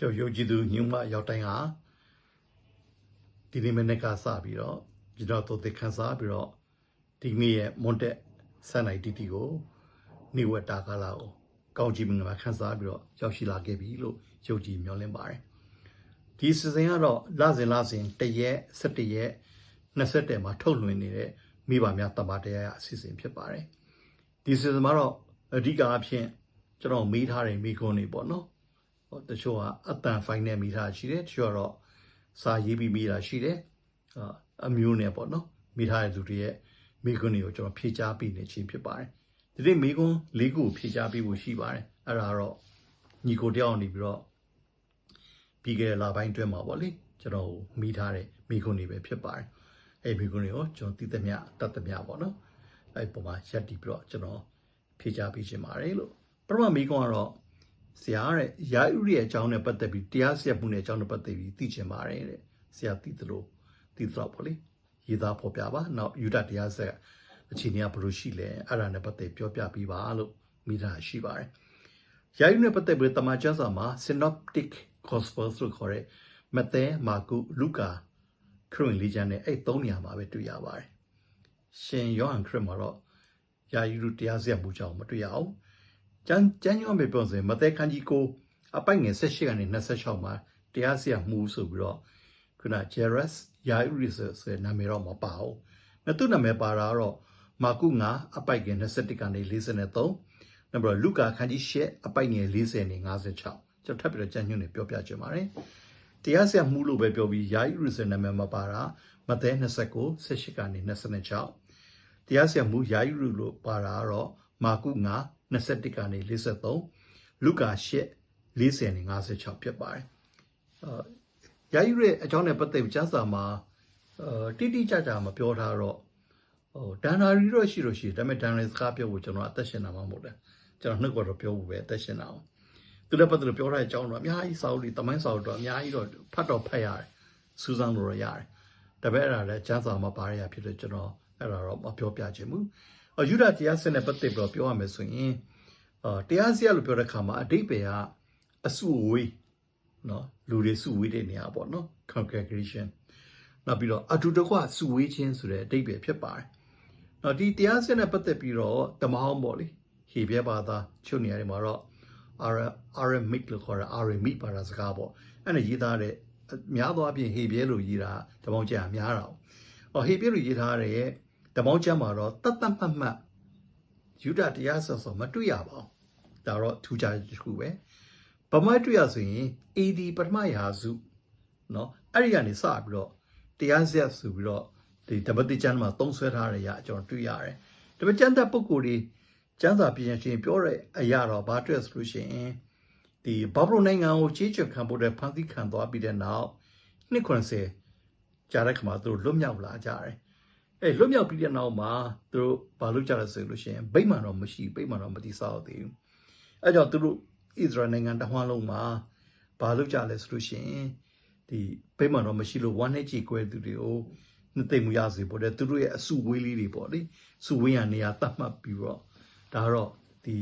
ကျော်ယုံကြည်သူညုံမရောက်တိုင်းဟာဒီနေ့မနေ့ကစပြီးတော့ကျွန်တော်တို့သိခန်းစားပြီးတော့ဒီနေ့ရဲ့မွန်တက်ဆန်နိုင်တီတီကိုနေဝတာကလာကိုကောင်းကြည့်မင်္ဂလာခန်းစားပြီးတော့ရောက်ရှိလာခဲ့ပြီလို့ယုံကြည်မျှော်လင့်ပါတယ်ဒီစီစဉ်ကတော့လစဉ်လစဉ်တရက်17ရက်20မှာထုတ်လွှင့်နေတဲ့မိဘများတမန်တရားအစီအစဉ်ဖြစ်ပါတယ်ဒီစီစဉ်မှာတော့အဓိကအဖြစ်ကျွန်တော်မေးထားတဲ့မိခွန်းတွေပေါ့နော်ဟော တချို့ကအတန်ဖိုင်နဲ့မိထားရှိတယ်တချို့ကတော့စာရေးပြီးမိတာရှိတယ်အာအမျိုးနဲ့ပေါ့နော်မိထားတဲ့သူတွေရဲ့မိခွန်းတွေကိုကျွန်တော်ဖြည့်ချပေးနေခြင်းဖြစ်ပါတယ်ဒီနေ့မိခွန်း၄ခုကိုဖြည့်ချပေးဖို့ရှိပါတယ်အဲ့ဒါတော့ညီကိုတယောက်နေပြီးတော့ပြီးခဲ့တဲ့လပိုင်းအတွင်းမှာပေါ့လေကျွန်တော်မိထားတဲ့မိခွန်းတွေပဲဖြစ်ပါတယ်အဲ့မိခွန်းတွေကိုကျွန်တော်တည်သမျှတတ်သမျှပေါ့နော်အဲ့ပုံမှာရက်တည်ပြီးတော့ကျွန်တော်ဖြည့်ချပေးခြင်းပါတယ်လို့ပထမမိခွန်းကတော့ ဆရာတဲ့ရာဥရိရဲ့အကြောင်းနဲ့ပတ်သက်ပြီးတရားစီရင်မှုနဲ့အကြောင်းနဲ့ပတ်သက်ပြီးသိချင်ပါတယ်တဲ့ဆရာသိသလိုသိသလောက်ပေါ့လေရေးသားဖော်ပြပါနောက်ယူဒတရားဆက်အခြေအနေကဘယ်လိုရှိလဲအဲ့ဒါနဲ့ပတ်သက်ပြောပြပေးပါလို့မိသားရှိပါတယ်ရာဥနဲ့ပတ်သက်ပြီးတမန်ကျမ်းစာမှာ synoptic gospels လို့ခေါ်တဲ့မဿဲမာကုလုကာခရစ်ဝင်လေးကျမ်းနဲ့အဲ့သုံးနေရာမှာပဲတွေ့ရပါတယ်ရှင်ယောဟန်ခရစ်မှာတော့ယာယူတရားစီရင်မှုကြောင့်မတွေ့ရအောင် ကျမ်းကျမ်းရောမေပြောဆိုရင်မဿဲခန်းကြီးကိုအပိုက်ငယ်18ကနေ26မှာတရားစီရင်မှုဆိုပြီးတော့ခုန Jairus ယာယူရီဆိုတဲ့နာမည်တော့မပါဘူး။နသူနာမည်ပါတာကတော့မာကု9အပိုက်ငယ်21ကနေ43နောက်ပြီးတော့လူကာခန်းကြီး8အပိုက်ငယ်40နေ56ကျွန်တော်ထပ်ပြီးတော့ကြံ့ညွန့်နေပြောပြချင်ပါတယ်။တရားစီရင်မှုလို့ပဲပြောပြီးယာယူရီဆိုတဲ့နာမည်မပါတာမဿဲ29 18ကနေ26တရားစီရင်မှုယာယူရီလို့ပါတာကတော့မာကု9 21ကနေ43လူကာ8 40နဲ့56ဖြစ်ပါတယ်။အာယာယူရဲ့အကြောင်းနဲ့ပတ်သက်ပြီးကျမ်းစာမှာအာတိတိကျကျမပြောထားတော့ဟိုဒန်နာရီတော့ရှိလို့ရှိတယ်ဒါပေမဲ့ဒန်နာရီစကားပြောဖို့ကျွန်တော်အသက်ရှင်တာမှမဟုတ်တယ်။ကျွန်တော်နှုတ်ကတော့ပြောဖို့ပဲအသက်ရှင်တာအောင်။သူလည်းပတ်သက်လို့ပြောထားတဲ့အကြောင်းတော့အများကြီးစာအုပ်တွေတမိုင်းစာအုပ်တော့အများကြီးတော့ဖတ်တော့ဖတ်ရတယ်။စူးစမ်းလို့တော့ရတယ်။ဒါပေမဲ့အဲ့ဒါလည်းကျမ်းစာမှာပါရရဖြစ်လို့ကျွန်တော်အဲ့ဒါတော့မပြောပြချင်ဘူး။ အယူဒတရားစနစ်ပတ်သက်ပြီးတော့ပြောရမယ်ဆိုရင်အာတရားစီရလို့ပြောတဲ့ခါမှာအတိတ်ပဲကအစုအဝေးနော်လူတွေစုဝေးတဲ့နေရာပေါ့နော် congregation နောက်ပြီးတော့အတူတကွစုဝေးခြင်းဆိုတဲ့အတိတ်ပဲဖြစ်ပါတယ်။နော်ဒီတရားစနစ်ပတ်သက်ပြီးတော့တမဟောင်းပေါ့လေဟေပြဲဘာသာချုပ်နေရာတွေမှာတော့ Aramic လို့ခေါ်တာ Aramic ဘာသာစကားပေါ့အဲ့ဒါရေးသားတဲ့များသောအားဖြင့်ဟေပြဲလို့ရေးတာတမောင်းကျန်များတာ။အော်ဟေပြဲလို့ရေးထားတဲ့ တမောင်းကျန်မှာတော့တတ်တတ်မှတ်မှတ်ယူဒတရားဆောဆောမတွေ့ရပါဘူး။ဒါတော့ထူးခြားတစ်ခုပဲ။ဗမာတွေ့ရဆိုရင် AD ပထမရာစုเนาะအဲ့ဒီကနေစပြီးတော့တရားဆက်ဆိုပြီးတော့ဒီတပတ်တိကျမ်းမှာသုံးဆွဲထားတဲ့အရာကျွန်တော်တွေ့ရတယ်။တပတ်ကျမ်းတဲ့ပုံကိုယ်တွေကျမ်းစာပြင်ရှင်ပြောတဲ့အရာတော့ဘာတွေ့ဆိုလို့ရှိရင်ဒီဘာဘလုနိုင်ငံကိုချေးချွတ်ခံဖို့တဲ့ဖန်ဆီးခံသွားပြီးတဲ့နောက်နှစ်90ကြာတဲ့ခါမှာသူတို့လွတ်မြောက်လာကြတယ်။ အဲလွတ်မြောက်ပြီးတဲ့နောက်မှာသူတို့ဘာလုပ်ကြလဲဆိုလို့ရှိရင်ဗိမာန်တော့မရှိဗိမာန်တော့မတိဆောက်သေးဘူး။အဲကြောင့်သူတို့ဣသရေလနိုင်ငံတစ်ဝန်းလုံးမှာဘာလုပ်ကြလဲဆိုလို့ရှိရင်ဒီဗိမာန်တော့မရှိလို့ဝမ်းနဲ့ကြည်ကွဲသူတွေကိုနှစ်သိမ့်မှုရစေပေါ့တဲ့သူတို့ရဲ့အစုဝေးလေးတွေပေါ့လေစုဝေးရနေရာတတ်မှတ်ပြီးတော့ဒါတော့ဒီ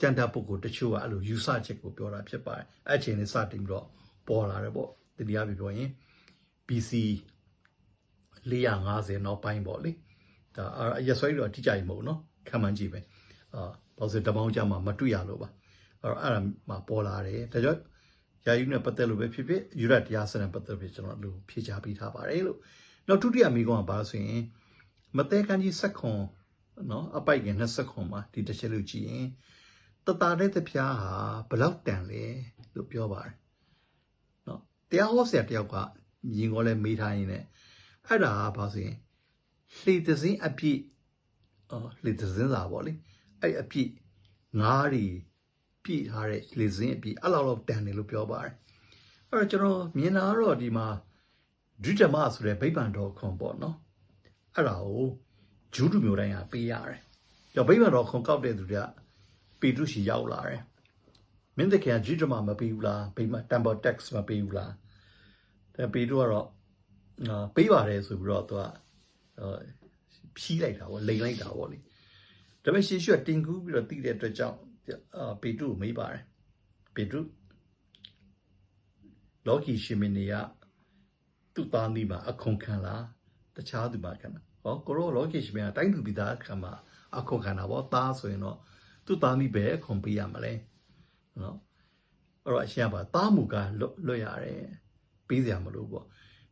ကျန်တာပုဂ္ဂိုလ်တချို့ကအဲ့လိုယူဆချက်ကိုပြောတာဖြစ်ပါတယ်အဲ့ချိန်လေးစတင်ပြီးတော့ပေါ်လာတယ်ပေါ့တရားပြပြောရင် BC 450နောက်ပိုင်းပေါ့လေဒါရဆွဲတော့အတိအကျမဟုတ်နော်ခံမှန်းကြည့်ပဲအာဘာလို့တပေါင်းကြမှာမတွေ့ရလို့ပါအဲ့တော့အဲ့ဒါမှပေါ်လာတယ်ဒါကြောင့်ယာယုနဲ့ပတ်သက်လို့ပဲဖြစ်ဖြစ်ယူရတရားစနစ်ပတ်သက်လို့ကျွန်တော်လူဖြေချပေးထားပါတယ်လို့နောက်ဒုတိယမိကုံးကဘာလို့ဆိုရင်မတဲကန်ကြီးဆက်ခွန်နော်အပိုက်က20ခွန်မှာဒီတစ်ချက်လို့ကြည့်ရင်တတာတဲ့တပြားဟာဘလောက်တန်လဲလို့ပြောပါတယ်နော်တရားဟောဆရာတယောက်ကမြင်ကောလဲမေးထားရင်းနဲ့ အဲ့ဒါကဘာဆိုရင်လှေသစင်းအပြည့်အော်လှေသစင်းစာပေါ့လေအဲ့အပြည့်ငားတွေပြည့်ထားတဲ့လေစင်းအပြည့်အဲ့လောက်တော့တန်တယ်လို့ပြောပါတယ်အဲ့တော့ကျွန်တော်မြင်တာတော့ဒီမှာဒုဓမ္မဆိုတဲ့ဗိဗ္ဗံတော်ခွန်ပေါ့နော်အဲ့ဒါကိုဂျူးလူမျိုးတိုင်းကပေးရတယ်ကြောင့်ဗိဗ္ဗံတော်ခွန်ကောက်တဲ့သူတွေကပေတရုရှိရောက်လာတယ်မင်းတခင်ဂျူးဓမ္မမပေးဘူးလားဗိဗ္ဗံ temple tax မပေးဘူးလားဒါပေတရုကတော့အာ ပေးပါတယ်ဆိုပြီးတော့သူကဖြီးလိုက်တာပေါ့လိန်လိုက်တာပေါ့လေဒါပေမဲ့ရှေးရှုကတင်ကူးပြီးတော့တည်တဲ့အတွက်ကြောင့်အာပေတရုကိုမေးပါတယ်ပေတရုလောကီရှင်မင်းတွေကသူ့သားသမီးမှာအခွန်ခံလားတခြားသူမှာခံတာဟောကိုရောလောကီရှင်မင်းကတိုင်းသူပြည်သားခံမှာအခွန်ခံတာဗောသားဆိုရင်တော့သူ့သားသမီးပဲအခွန်ပေးရမလဲနော်အဲ့တော့အရှင်ကပါသားမူကလွတ်လွတ်ရတယ်ပေးစရာမလိုပေါ့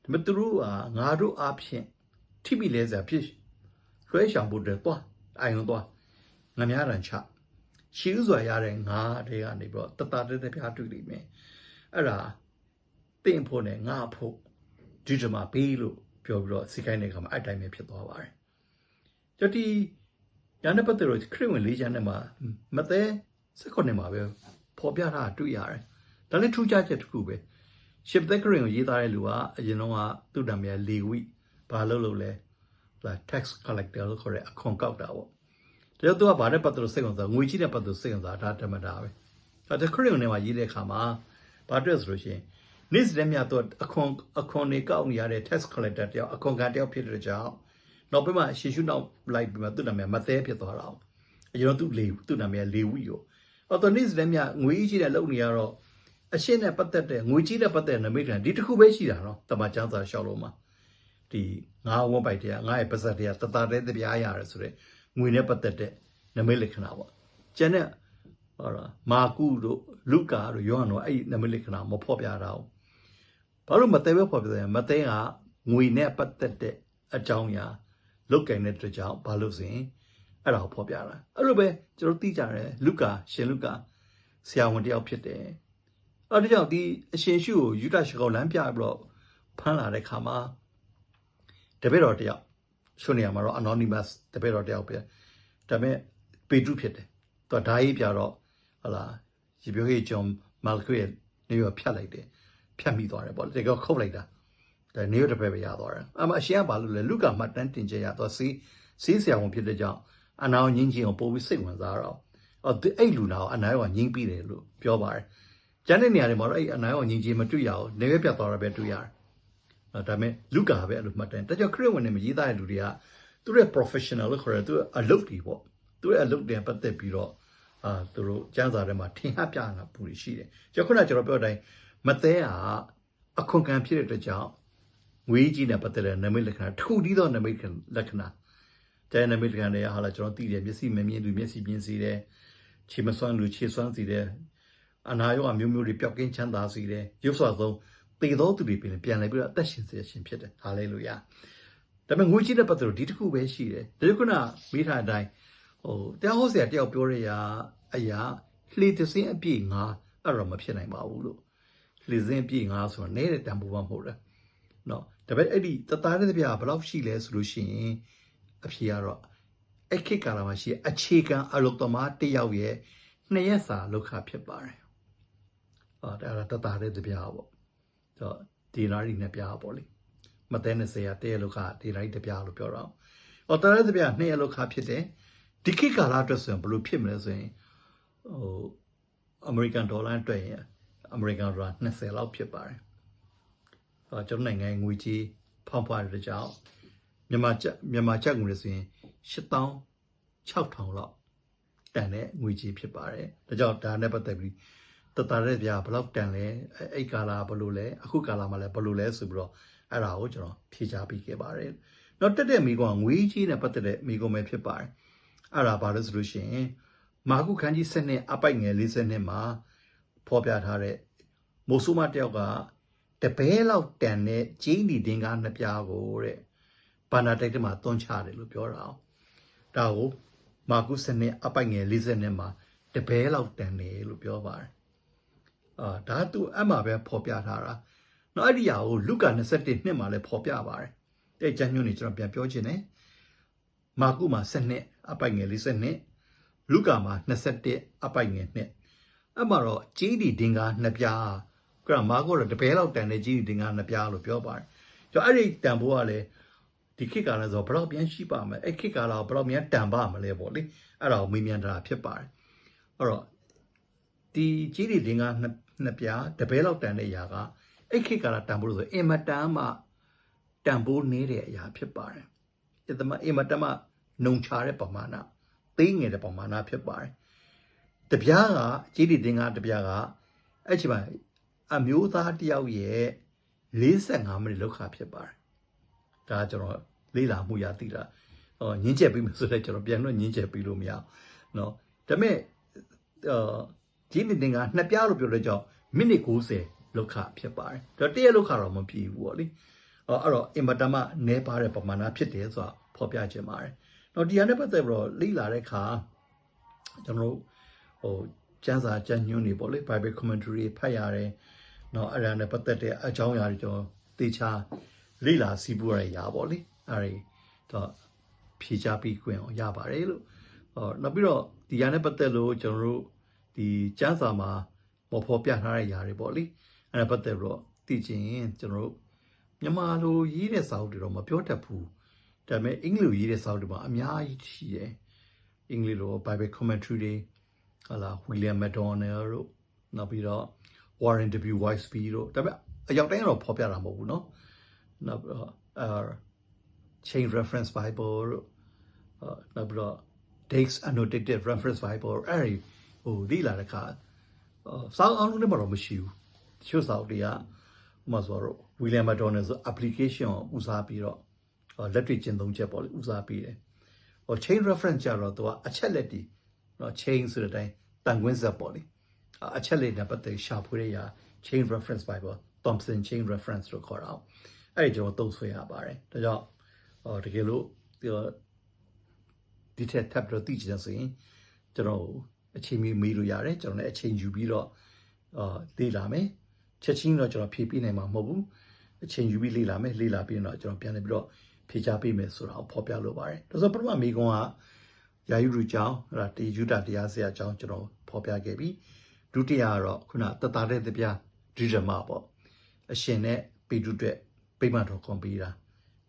ဒါပေမဲ့သူတို့ကငါတို့အဖြစ်ထိမိလဲစရာဖြစ်လွှဲရှောင်ဖို့တည်းသွားအိုင်လုံးသွားငများတန်ချရှိဥစွာရတဲ့ငါတွေကနေပြီးတော့တတတဲ့တဲ့ပြားတွေ့လိမ့်မယ်အဲ့ဒါတင့်ဖို့နဲ့ငါဖို့ဒီတမှာပေးလို့ပြောပြီးတော့စီကိုင်းတဲ့ခါမှာအဲ့တိုင်းပဲဖြစ်သွားပါတယ်ကြတိညာနဲ့ပတ်သက်လို့ခရစ်ဝင်လေးချမ်းနဲ့မှာမသေးစက်ခွန်နဲ့မှာပဲပေါ်ပြထားတွေ့ရတယ်ဒါလည်းထူးခြားချက်တစ်ခုပဲ ရှစ်သက်ခရင်ကိုရေးသားတဲ့လူကအရင်တော့ကသူ့နာမည်လေဝိဘာလို့လို့လဲလာ tax collector လို့ခေါ်တဲ့အခွန်ကောက်တာပေါ့ဒါကြောင့်သူကဘာနဲ့ပတ်သက်လို့စိတ်ဝင်စားငွေကြီးနဲ့ပတ်သက်လို့စိတ်ဝင်စားဒါဓမ္မတာပဲဒါခရစ်ဝင်နဲ့မှာရေးတဲ့အခါမှာဘာတွေ့ဆိုလို့ရှိရင်နေ့စဉ်မြတ်တော့အခွန်အခွန်တွေကောက်နေရတဲ့ tax collector တယောက်အခွန်ကန်တယောက်ဖြစ်တဲ့ကြောင့်နောက်ပိုင်းမှာရှေရှုနောက်လိုက်ပြီးမှသူ့နာမည်မသေးဖြစ်သွားတာအောင်အရင်တော့သူ့လေသူ့နာမည်လေဝိကိုအော်တော့နေ့စဉ်မြတ်ငွေကြီးနဲ့လုံနေရတော့ အရှင်းနဲ့ပတ်သက်တဲ့ငွေကြီးနဲ့ပတ်သက်တဲ့နမိတ်ကဒီတစ်ခုပဲရှိတာနော်တမန်ကျမ်းစာရှောက်လို့မှာဒီငါးဝန်းပိုက်တရားငါးရဲ့ပါဇက်တရားတသားတဲ့တရားရတယ်ဆိုတော့ငွေနဲ့ပတ်သက်တဲ့နမိတ်လက္ခဏာပေါ့ကျန်တဲ့ဟောလားမာကုတို့လုကာတို့ယောဟန်တို့အဲ့ဒီနမိတ်လက္ခဏာမဖော်ပြတာဘူးဘာလို့မသေးပဲဖော်ပြတယ်မသေးကငွေနဲ့ပတ်သက်တဲ့အကြောင်းအရာလုတ်ကင်တဲ့အတွက်ကြောင့်ဘာလို့ဆိုရင်အဲ့ဒါကိုဖော်ပြတာအဲ့လိုပဲကျွန်တော်သိကြတယ်လုကာရှင်လုကာဆရာဝန်တယောက်ဖြစ်တယ် အဲ့ဒါကြောင့်ဒီအရှင်ရှုကိုယူဒရှကောလမ်းပြပြီးတော့ဖမ်းလာတဲ့ခါမှာတပည့်တော်တယောက်ရှုနေရမှာတော့ anonymous တပည့်တော်တယောက်ပဲဒါပေမဲ့ပေတုဖြစ်တယ်သူဓာကြီးပြတော့ဟလာရေပြောကြီးဂျွန်မာလ်ခွေနေရဖြတ်လိုက်တယ်ဖြတ်မိသွားတယ်ပေါ့တကယ်ခုတ်လိုက်တာဒါနေရတပည့်ပဲရသွားတယ်အမအရှင်ကဘာလို့လဲလူကမှတ်တမ်းတင်ကြရတော့စီစီးဆရာဝန်ဖြစ်တဲ့ကြောင့်အနာငင်းချင်းကိုပို့ပြီးစိတ်ဝင်စားတော့အော်အဲ့လူနာကိုအနာရောငင်းပြီးတယ်လို့ပြောပါတယ် ကျန်တဲ့နေရာတွေမှာတော့အဲ့အနာရောငင်းချင်းမတွေ့ရဘူးနေရပြတ်သွားတာပဲတွေ့ရတယ်ဒါပေမဲ့လူကာပဲအဲ့လိုမှတ်တယ်ဒါကြောင့်ခရစ်ဝင်နဲ့မရေးသားတဲ့လူတွေကသူတို့ professional လို့ခေါ်တယ်သူအလုပ်တွေပေါ့သူရဲ့အလုပ်တွေပတ်သက်ပြီးတော့အာသူတို့ကျန်းစာထဲမှာထင်ဟပြတာပူရှိတယ်ကျွန်တော်ခုနကျွန်တော်ပြောတဲ့အတိုင်းမသေးဟာအခွန်ခံဖြစ်တဲ့အတွက်ကြောင့်ငွေကြီးနဲ့ပတ်သက်တဲ့နမိတ်လက္ခဏာထူတီးသောနမိတ်လက္ခဏာကျန်နမိတ်လက္ခဏာတွေဟာလာကျွန်တော်သိတယ်မျက်စိမမြင်လူမျက်စိမြင်စေတယ်ခြေမစွမ်းလူခြေစွမ်းစေတယ် အနာရောအမျိုးမျိုးတွေပျောက်ကင်းချမ်းသာစေတယ်ရုပ်စွာဆုံးသေသောသူတွေပြင်ပြန်လဲပြီးတော့အသက်ရှင်စေရှင်ဖြစ်တယ်ဟာလေလုယာဒါပေမဲ့ငွေကြီးတဲ့ပတ်သက်လို့ဒီတစ်ခုပဲရှိတယ်ဒါခုနမိထားတဲ့အတိုင်းဟိုတရားဟောဆရာတယောက်ပြောရရာအရာလှေသစင်းအပြည့်ငါအဲ့တော့မဖြစ်နိုင်ပါဘူးလို့လှေစင်းအပြည့်ငါဆိုတော့နဲတဲ့တန်ဖိုးမှမဟုတ်လားနော်ဒါပေမဲ့အဲ့ဒီတသားတဲ့ပြဘယ်လောက်ရှိလဲဆိုလို့ရှိရင်အဖြေကတော့အခိကာလာမှာရှိအခြေခံအလုတ္တမတယောက်ရဲ့နှစ်ရက်စာလောက်ခဖြစ်ပါတယ်။ အော်ဒါတသားတဲ့ပြပေါ့။တော့ဒီနာရီနှစ်ပြပေါ့လေ။မတဲ20ရတရက်လောက်ခဒီနာရီတစ်ပြလို့ပြောတော့။အော်တသားတဲ့ပြနှစ်ရက်လောက်ခဖြစ်တယ်။ဒီခေတ်ကာလအတွက်ဆိုရင်ဘယ်လိုဖြစ်မလဲဆိုရင်ဟိုအမေရိကန်ဒေါ်လာအတွက်ရင်အမေရိကန်ဒေါ်လာ20လောက်ဖြစ်ပါတယ်။အဲကျွန်တော်နိုင်ငံငွေကြီးဖောင်းဖွားတဲ့ကြောင့်မြန်မာကျပ်မြန်မာကျပ်ငွေဆိုရင်8000 6000လောက်တန်တဲ့ငွေကြီးဖြစ်ပါတယ်။ဒါကြောင့်ဒါနဲ့ပတ်သက်ပြီး တတရဲပြဘယ်လောက်တန်လဲအဲ့ကာလာဘယ်လိုလဲအခုကာလာမှာလဲဘယ်လိုလဲဆိုပြီးတော့အဲ့ဒါကိုကျွန်တော်ဖြေချပေးခဲ့ပါတယ်။နောက်တက်တဲ့မိကွန်ငွေကြီးနဲ့ပတ်သက်တဲ့မိကွန်ပဲဖြစ်ပါတယ်။အဲ့ဒါဘာလို့ဆိုလို့ရှိရင်မာကုခန်းကြီး7နှစ်အပိုက်ငယ်40နှစ်မှာဖော်ပြထားတဲ့မိုးဆိုးမတယောက်ကတပဲလောက်တန်တဲ့ဂျင်းဒီတင်ကားနှစ်ပြားကိုတဲ့ဘာနာတိုက်တမှာတွန်းချတယ်လို့ပြောတာအောင်ဒါကိုမာကု7နှစ်အပိုက်ငယ်40နှစ်မှာတပဲလောက်တန်တယ်လို့ပြောပါတယ် အာဒါသူအမှပဲဖော်ပြထားတာနော်အဲ့ဒီဟာကိုလူကာ21နှစ်မှာလည်းဖော်ပြပါတယ်တဲ့ကျမ်းညွှန်းနေကျွန်တော်ပြန်ပြောချင်တယ်မာကုမှာ7နှစ်အပိုက်ငယ်40နှစ်လူကာမှာ21အပိုက်ငယ်နှစ်အဲ့မှာတော့ကြီးဒီဒင်္ဂါနှစ်ပြားကရမာကုတော့တပဲလောက်တန်တဲ့ကြီးဒီဒင်္ဂါနှစ်ပြားလို့ပြောပါတယ်ကျွန်တော်အဲ့ဒီတန်ဖိုးကလည်းဒီခေတ်ကာလဆိုဘယ်တော့ပြန်ရှိပါမလဲအဲ့ခေတ်ကာလဘယ်တော့မြန်တန်ပါမလဲပေါ့လေအဲ့ဒါကိုမေးမြန်းတာဖြစ်ပါတယ်အဲ့တော့ဒီကြီးဒီဒင်္ဂါနှစ် နှစ်ပြားတပဲလောက်တန်တဲ့အရာကအဲ့ခေတ်ကာလတန်ဖိုးလို့ဆိုအင်မတန်မှတန်ဖိုးနေတဲ့အရာဖြစ်ပါတယ်။အဲ့ဒါမှအင်မတန်မှနှုံချတဲ့ပမာဏသိငယ်တဲ့ပမာဏဖြစ်ပါတယ်။တပြားကကြေးတီတင်ကတပြားကအဲ့ချိန်မှာအမျိုးသားတယောက်ရဲ့45မိနစ်လောက်ခါဖြစ်ပါတယ်။ဒါကျွန်တော်လေ့လာမှုရသိလား။ဟောညင်းချက်ပြီးမှဆိုတော့ကျွန်တော်ပြန်တော့ညင်းချက်ပြီးလို့မရအောင်။နော်။ဒါပေမဲ့အာ ဂျင်းနေသင်ကနှစ်ပြားလို့ပြောတဲ့ကြောင့်မိနစ်90လောက်ခဖြစ်ပါတယ်။ဒါတရက်လောက်ခတော့မပြည့်ဘူးပေါ့လေ။အဲ့တော့အင်ဗတာမနဲပါတဲ့ပမာဏဖြစ်တယ်ဆိုတာဖော်ပြခြင်းပါတယ်။တော့ဒီဟာနဲ့ပတ်သက်ပြီးတော့လေ့လာတဲ့အခါကျွန်တော်တို့ဟိုကျမ်းစာကျမ်းညွှန်းတွေပေါ့လေ Bible commentary ဖတ်ရတယ်။နော်အဲ့ဒါနဲ့ပတ်သက်တဲ့အကြောင်းအရာတွေကျွန်တော်သေချာလေ့လာစီးပူရရာပေါ့လေ။အဲ့ဒီတော့ဖြေချပြီးခွင့်ရပါတယ်လို့။ဟောနောက်ပြီးတော့ဒီဟာနဲ့ပတ်သက်လို့ကျွန်တော်တို့ ဒီကျမ်းစာမှာပေါ်ဖော်ပြထားတဲ့ຢာတွေပေါ့လေ။အဲ့ဒါပတ်သက်ပြီးတော့သိချင်ရင်ကျွန်တော်တို့မြန်မာလိုရေးတဲ့စာအုပ်တွေတော့မပြောတတ်ဘူး။ဒါပေမဲ့အင်္ဂလိပ်လိုရေးတဲ့စာအုပ်တွေမှာအများကြီးရှိတယ်။အင်္ဂလိပ်လို Bible commentary တွေဟာလာ William McDonald တို့နောက်ပြီးတော့ Warren W. Wiseby တို့ဒါပေမဲ့အရောက်တိုင်းကတော့ဖော်ပြတာမဟုတ်ဘူးเนาะနောက်ပြီးတော့အာ Chain Reference Bible တို့အာနောက်ပြီးတော့ Dake's Annotated Reference Bible အဲ့ဒီ ဟိုဒီလာတဲ့ခါစောင်းအောင်လည်းမတော့မရှိဘူးတချို့စောင်းတွေကဥပမာဆိုတော့ William McDonald ဆို application ကိုဦးစားပြီးတော့လက်တွေ့ကျင့်သုံးချက်ပေါ့လေဦးစားပြီးတယ်ဟို chain reference ကြတော့သူကအချက်လက်တီနော် chain ဆိုတဲ့အတိုင်းတန်ခွင်းဆက်ပေါ့လေအချက်လက်နဲ့ပတ်သက်ရှာဖွေရရာ chain reference bible Thompson chain reference လို့ခေါ်တာ။အဲ့ဒီကျွန်တော်သုံးဆွဲရပါတယ်။ဒါကြောင့်ဟောတကယ်လို့ဒီထက်ထပ်ပြီးတော့သိချင်တယ်ဆိုရင်ကျွန်တော် အချိန်မီမေးလို့ရတယ်ကျွန်တော်လည်းအချိန်ယူပြီးတော့အာလေ့လာမယ်။ချက်ချင်းတော့ကျွန်တော်ဖြည့်ပြနိုင်မှာမဟုတ်ဘူး။အချိန်ယူပြီးလေ့လာမယ်လေ့လာပြီးတော့ကျွန်တော်ပြန်လည်ပြီးတော့ဖြေချပေးမယ်ဆိုတာကိုဖော်ပြလိုပါတယ်။ဒါဆိုပထမမိကွန်းကယာယုရူကျောင်းအဲ့ဒါတေယူတာတရားစရာကျောင်းကျွန်တော်ဖော်ပြခဲ့ပြီ။ဒုတိယကတော့ခုနတသားတဲ့တပြားဒိဓမပေါ့အရှင်နဲ့ပေတုအတွက်ပိမှန်တော်ခွန်ပေးတာ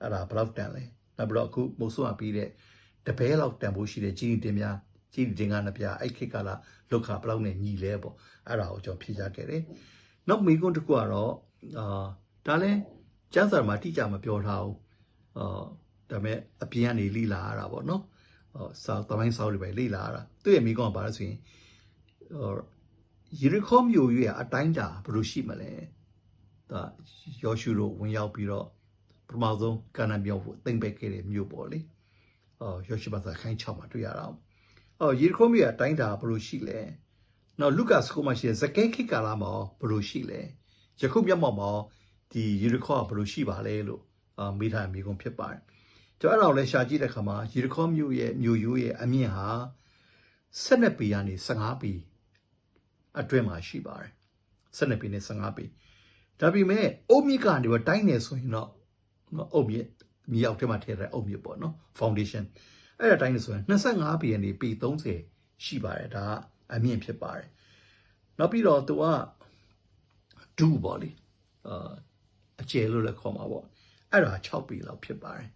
အဲ့ဒါဘယ်လောက်တန်လဲနောက်ပြီးတော့အခုမိုးဆွမ်းပြီးတဲ့တပဲလောက်တန်ဖို့ရှိတဲ့ကြီးတင်များ ကြီးတင်ကနှစ်ပြအဲ့ခေတ်ကလာလောက်ခဘယ်လောက်နဲ့ညီလဲပေါ့အဲ့ဒါကိုကျွန်တော်ဖြေချခဲ့တယ်နောက်မိကွန်းတစ်ခုကတော့အာဒါလဲကျန်းစာမှာတိကျမပြောထားဘူးအာဒါပေမဲ့အပြင်ကနေလိလာရတာပေါ့နော်ဟောစာတမိုင်းစာတွေပဲလိလာရတာသူ့ရဲ့မိကွန်းကဘာလဲဆိုရင်ဟောယေရီခေါမြို့ရဲ့အတိုင်းတာဘယ်လိုရှိမလဲဒါယောရှုတို့ဝင်ရောက်ပြီးတော့ပထမဆုံးကာနန်မြောက်ဖို့တိမ့်ပက်ခဲ့တဲ့မြို့ပေါ့လေအော်ယောရှုဘာသာခိုင်း6မှာတွေ့ရတာ အော်ယေရီခေါမြို့ရဲ့အတိုင်းတာဘယ်လိုရှိလဲနောက်လူကာစကိုမှာရှိတဲ့ဇကဲခိကာလာမှာဘယ်လိုရှိလဲယခုမျက်မှောက်မှာဒီယေရီခေါဘယ်လိုရှိပါလဲလို့အာမိထားမိကုန်ဖြစ်ပါတယ်ကျွန်တော်အဲ့တော့လဲရှာကြည့်တဲ့ခါမှာယေရီခေါမြို့ရဲ့မြို့ရိုးရဲ့အမြင့်ဟာ12ပေကနေ15ပေအတွင်းမှာရှိပါတယ်12ပေနဲ့15ပေဒါပေမဲ့အုတ်မြစ်ကနေတော့တိုင်းနေဆိုရင်တော့အုတ်မြစ်မြေအောက်ထဲမှာထည့်တဲ့အုတ်မြစ်ပေါ့နော် foundation အဲ့ဒါတိုင်းနေဆိုရင်25ပေကနေပေ30ရှိပါတယ်ဒါကအမြင့်ဖြစ်ပါတယ်နောက်ပြီးတော့သူကဒူပေါ့လေအာအကျယ်လို့လည်းခေါ်မှာပေါ့အဲ့ဒါ6ပေလောက်ဖြစ်ပါတယ်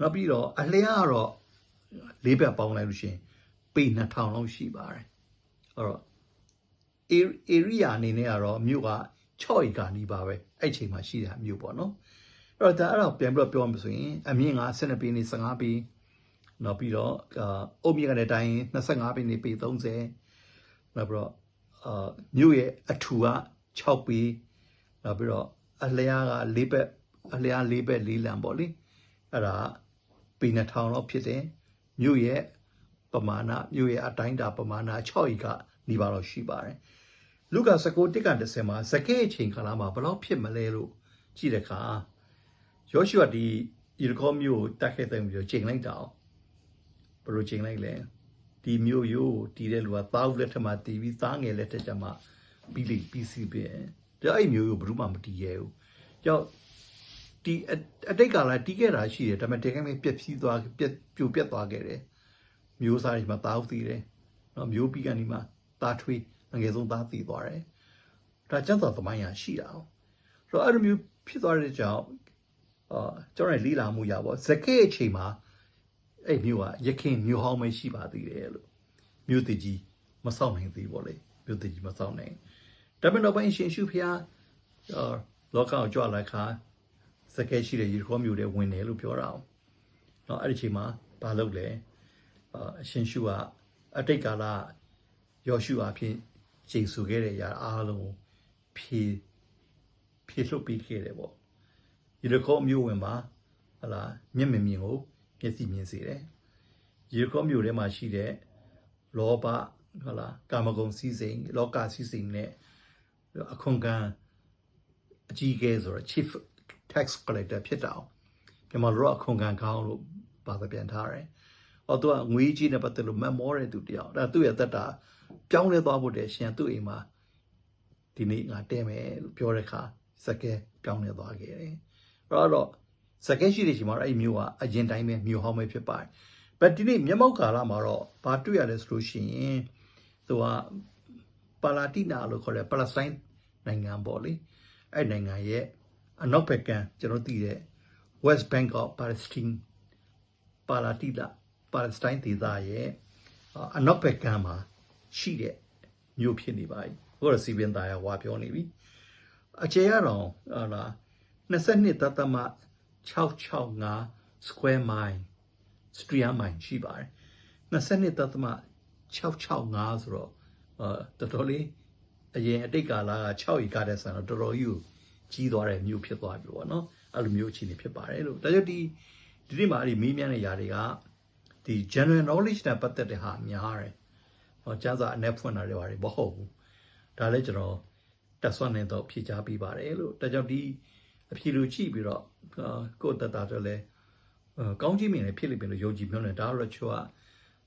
နောက်ပြီးတော့အလျားကတော့လေးဘက်ပေါင်းလိုက်လို့ရှိရင်ပေ2000လောက်ရှိပါတယ်အဲ့တော့ area အနေနဲ့ကတော့မြို့က6ဧကနီးပါပဲအဲ့ချိန်မှာရှိတာမြို့ပေါ့နော်အဲ့တော့ဒါအဲ့တော့ပြန်ပြီးတော့ပြောမှဆိုရင်အမြင့်က12ပေနေ15ပေ နောက်ပြီးတော့အုတ်မြင့်ကလည်းတိုင်း25ပေနေပေ30နောက်ပြီးတော့အာမြို့ရဲ့အထူက6ပေနောက်ပြီးတော့အလျားက၄ဘက်အလျား၄ဘက်၄လံပေါ့လေအဲ့ဒါပေ2000လောက်ဖြစ်တယ်မြို့ရဲ့ပမာဏမြို့ရဲ့အတိုင်းတာပမာဏ6ဤကနေပါတော့ရှိပါတယ်လူကာ19တစ်က30မှာဇကဲအချိန်ခါလာမှာဘယ်လောက်ဖြစ်မလဲလို့ကြည့်တဲ့အခါယောရှုကဒီဤရခေါမျိုးကိုတက်ခဲ့တဲ့မျိုးချိန်လိုက်တာ ဘယ်လိုချိန်လိုက်လဲဒီမျိုးရိုးတီးတဲ့လူကသားဦးလက်ထက်မှာတီးပြီးသားငယ်လက်ထက်ကျမှပြီးလိပြီးစီပဲဒါအဲ့မျိုးရိုးဘယ်သူမှမတီးရဲဘူးကြောက်ဒီအတိတ်ကလာတီးခဲ့တာရှိတယ်ဒါပေမဲ့တကယ်မပြက်ဖြီးသွားပြက်ပြိုပြက်သွားခဲ့တယ်မျိုးစားတွေမှာသားဦးတီးတယ်နော်မျိုးပြီးကနေမှသားထွေးအငယ်ဆုံးသားတည်သွားတယ်။ဒါကျန်တော်သမိုင်းရရှိတာ။ဆိုတော့အဲ့လိုမျိုးဖြစ်သွားတဲ့ကြောင့်အာကျွန်တော်လေးလာမှုရပါဇကဲအချိန်မှာ အဲ့မျိုးကရခင်မျိုးဟောင်းပဲရှိပါသေးတယ်လို့မျိုးတည်ကြီးမဆောက်နိုင်သေးပါလေမျိုးတည်ကြီးမဆောက်နိုင်ဒါပေမဲ့တော့ဘယ်ရှင်ရှုဖျားအာလောကကိုကြွလာခါဇကဲရှိတဲ့ရေခေါ်မျိုးတွေဝင်တယ်လို့ပြောတာ။နော်အဲ့ဒီချိန်မှာဘာလုပ်လဲအာအရှင်ရှုကအတိတ်ကာလယောရှုအဖြစ်ချိန်ဆူခဲ့တဲ့အရာအားလုံးကိုဖြေဖြေလွတ်ပြီးခဲ့တယ်ပေါ့ရေတခေါမျိုးဝင်မှာဟလာမျက်မမြင်ကို မျက်စိမြင်စေတယ်ရေတခေါမျိုးထဲမှာရှိတဲ့လောဘဟလာကာမဂုဏ်စည်းစိမ်လောကစည်းစိမ်နဲ့အခွန်ကံအကြီးအကဲဆိုတော့ chief tax collector ဖြစ်တာအောင်မြန်မာလိုတော့အခွန်ကံကောင်းလို့ပါသပြန်ထားတယ်။အော်သူကငွေကြီးနဲ့ပတ်သက်လို့မမောတဲ့သူတယောက်။ဒါသူ့ရဲ့အသက်တာပြောင်းလဲသွားဖို့တည်းရှင်သူ့အိမ်မှာဒီနေ့ငါတဲမယ်လို့ပြောတဲ့အခါစကဲပြောင်းလဲသွားခဲ့တယ်။အဲ့တော့ စကဲရှိတဲ့ချိန်မှာအဲ့ဒီမျိုးကအရင်တိုင်းပဲမျိုးဟောင်းပဲဖြစ်ပါတယ်။ဘတ်ဒီနေ့မျက်မှောက်ကာလမှာတော့ဘာတွေ့ရလဲဆိုလို့ရှိရင်သူကပါလာတိနာလို့ခေါ်တဲ့ပါလက်စတိုင်းနိုင်ငံပေါ့လေ။အဲ့နိုင်ငံရဲ့အနောက်ဘက်ကကျွန်တော်သိတဲ့ West Bank of Palestine ပါလာတိလာပါလက်စတိုင်းဒေသရဲ့အနောက်ဘက်ကမှာရှိတဲ့မြို့ဖြစ်နေပါပြီ။ဟိုတော့စီပင်သားရဝါပြောနေပြီ။အခြေရတော့ဟာလား22တသမ 665 square mile square mile ရှိပါတယ်။22တသမ665ဆိုတော့အာတော်တော်လေးအရင်အတိတ်ကာလက6ရီကားတဲ့ဆန်တော့တော်တော်ကြီးကိုကြီးသွားတဲ့မြို့ဖြစ်သွားပြီပေါ့နော်။အဲ့လိုမျိုးအခြေအနေဖြစ်ပါတယ်လို့ဒါကြောင့်ဒီဒီနေ့မှာအဲ့ဒီမေးမြန်းတဲ့ຢာတွေကဒီ general knowledge နဲ့ပတ်သက်တဲ့ဟာများတယ်။ဟောကျန်းစာအ내ဖွင့်တာတွေပါတယ်မဟုတ်ဘူး။ဒါလည်းကျွန်တော်တက်ဆွမ်းနေတော့ဖြေချပေးပါတယ်လို့ဒါကြောင့်ဒီ အဖြေလိုကြည့်ပြီးတော့အာကိုယ့်တက်တာတော့လဲအာကောင်းကြီးမြင်လည်းဖြစ်လိမ့်မယ်လို့ယုံကြည်မျှော်နေဒါတော့ချို့က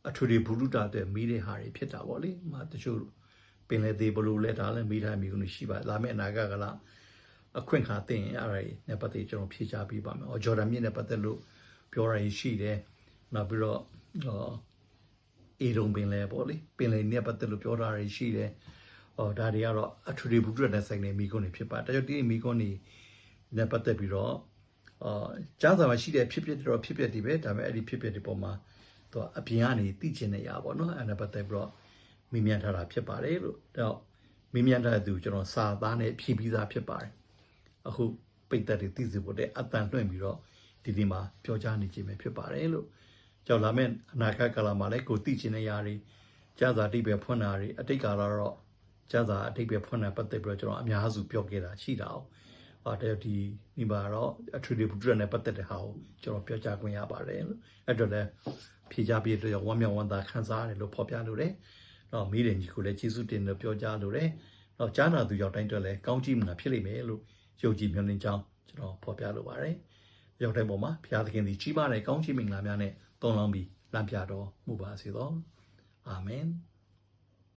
အထွေထွေဘုရုတာတဲ့မိတဲ့ဟာတွေဖြစ်တာပေါ့လေ။မာတချို့ပင်လေသေးဘလို့လဲဒါလည်းမိထားမိကုန်ရှိပါလာမယ့်အနာဂတ်ကလာအခွင့်ခါသိရင်အဲ့ဒါတွေနဲ့ပတ်သက်ကျွန်တော်ဖြေချပေးပါမယ်။အော်ဂျော်ဒန်မြစ်နဲ့ပတ်သက်လို့ပြောရရင်ရှိတယ်။နောက်ပြီးတော့အော်အေရုံပင်လဲပေါ့လေပင်လေနဲ့ပတ်သက်လို့ပြောတာတွေရှိတယ်။အော်ဒါတွေကတော့အထူးတွေဘူးတွေ့တဲ့ဆိုင်နေမိကွန်းတွေဖြစ်ပါ။ဒါကြောင့်ဒီမိကွန်းတွေ နဲ့ပတ်သက်ပြီးတော့အာကျန်းစာမှာရှိတဲ့ဖြစ်ဖြစ်တော့ဖြစ်ဖြစ်တွေပဲဒါပေမဲ့အဲ့ဒီဖြစ်ဖြစ်တွေပေါ်မှာသူအပြင်ကနေသိကျင်နေရပါတော့။အဲ့ဒါပတ်သက်ပြီးတော့မိမြန်ထားတာဖြစ်ပါတယ်လို့တော့မိမြန်ထားတဲ့သူကျွန်တော်စာသားနဲ့ဖြည့်ပြီးသားဖြစ်ပါတယ်။အခုပိတ်သက်တွေသိစေဖို့တဲ့အတန်လွှင့်ပြီးတော့ဒီဒီမှာပြောကြားနေခြင်းပဲဖြစ်ပါတယ်လို့ကြောက်လာမဲ့အနာဂတ်ကာလမှာလည်းကိုသိချင်တဲ့ຢာတွေကျန်းစာအတိတ်ပဲဖွင့်တာတွေအတိတ်ကာလတော့ကျန်းစာအတိတ်ပဲဖွင့်တာပတ်သက်ပြီးတော့ကျွန်တော်အများစုပြောခဲ့တာရှိတာအောင် ဟောတဲ့ဒီဒီမှာတော့အထူးတွေဘူးတရနဲ့ပတ်သက်တဲ့ဟာကိုကျွန်တော်ပြောကြားခွင့်ရပါတယ်လို့အဲ့တော့လည်းဖြေကြပြည့်တော့ဝမ်းမြောက်ဝမ်းသာခံစားရတယ်လို့ဖော်ပြလိုတယ်။တော့မိတယ်ကြီးကိုလည်းကျေးဇူးတင်လို့ပြောကြားလိုတယ်။တော့ကြားနာသူရောက်တိုင်းတော့လည်းကောင်းကြည့်မှာဖြစ်လိမ့်မယ်လို့ယုံကြည်မျှော်လင့်ကြောင်းကျွန်တော်ဖော်ပြလိုပါတယ်။ရောက်တဲ့ပုံမှာဘုရားသခင်သည်ကြီးမားတဲ့ကောင်းချီးမင်္ဂလာများနဲ့တုံ့လောင်းပြီးလမ်းပြတော်မူပါစေသော။အာမင်။